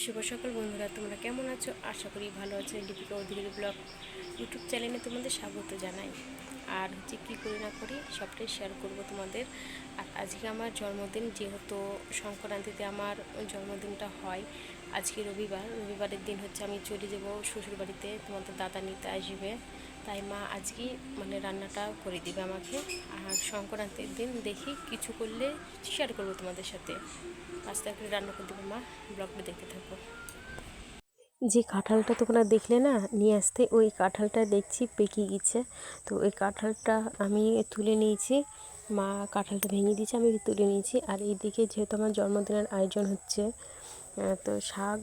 শুভ সকাল বন্ধুরা, তোমরা কেমন আছো? আশা করি ভালো আছো। লিপিকা অধিকারী ব্লগ ইউটিউব চ্যানেলে তোমাদের স্বাগত জানাই। আর হচ্ছে কী করি না করি, সবটাই শেয়ার করব তোমাদের। আর আজকে আমার জন্মদিন, যেহেতু সংক্রান্তিতে আমার জন্মদিনটা হয়, আজকে রবিবার। রবিবারের দিন হচ্ছে আমি চলে যাব শ্বশুরবাড়িতে। তোমাদের দাদা নিতে আসবে। তাই মা আজকে মানে রান্নাটা করে দিবে আমাকে। আর সংক্রান্তির দিন দেখি কিছু করলে শেয়ার করব তোমাদের সাথে। আস্তে করে রান্না করে দেবো মা, ব্লগটা দেখতে থাকব যে কাঁঠালটা তোমরা দেখলে না, নিয়ে আসতে, ওই কাঁঠালটা দেখছি পেকে গেছে। তো ওই কাঁঠালটা আমি তুলে নিয়েছি। মা কাঁঠালটা ভেঙে দিয়েছে, আমি তুলে নিয়েছি। আর এইদিকে যেহেতু আমার জন্মদিনের আয়োজন হচ্ছে তো শাক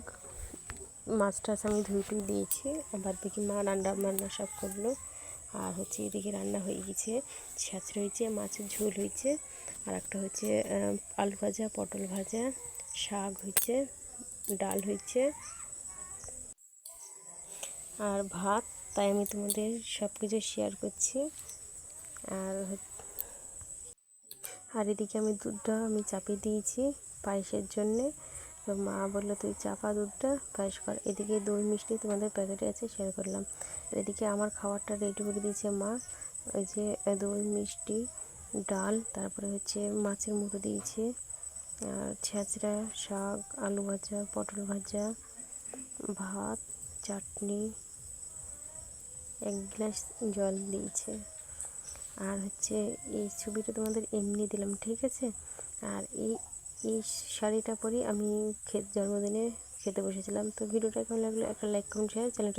মাছ টাছ আমি ধুয়ে টুয়ে দিয়েছি, আবার দেখি মা রান্না বান্না সব করল। আর হচ্ছে এদিকে রান্না হয়ে গেছে ছাঁচড়া হয়েছে মাছের ঝোল হয়েছে, আর একটা হচ্ছে আলু ভাজা, পটল ভাজা, শাক হয়েছে, ডাল হয়েছে। আর ভাত, তাই আমি তোমাদের সব কিছু শেয়ার করছি। আর আর এদিকে আমি দুধটা আমি চাপিয়ে দিয়েছি পায়েসের জন্যে। তো মা বলল, তুই চাপা দুধটা পায়েস কর। এদিকে দই মিষ্টি তোমাদের প্যাকেটে আছে শেয়ার করলাম। এদিকে আমার খাবারটা রেডি করে দিয়েছে মা। ওই যে দই মিষ্টি, ডাল, তারপরে হচ্ছে মাছের মুড়ো দিয়েছে। আর ছেঁচড়া শাক, আলু ভাজা, পটল ভাজা, ভাত, চাটনি, এক গ্লাস জল দিয়েছে। আর হচ্ছে এই ছবিটা তোমাদের এমনি দিলাম, ঠিক আছে? আর এই এই শাড়িটা পরে আমি খেত, জন্মদিনে খেতে বসেছিলাম। তো ভিডিওটা কেমন লাগল একটা লাইক কমেন্ট শেয়ার চ্যানেলটা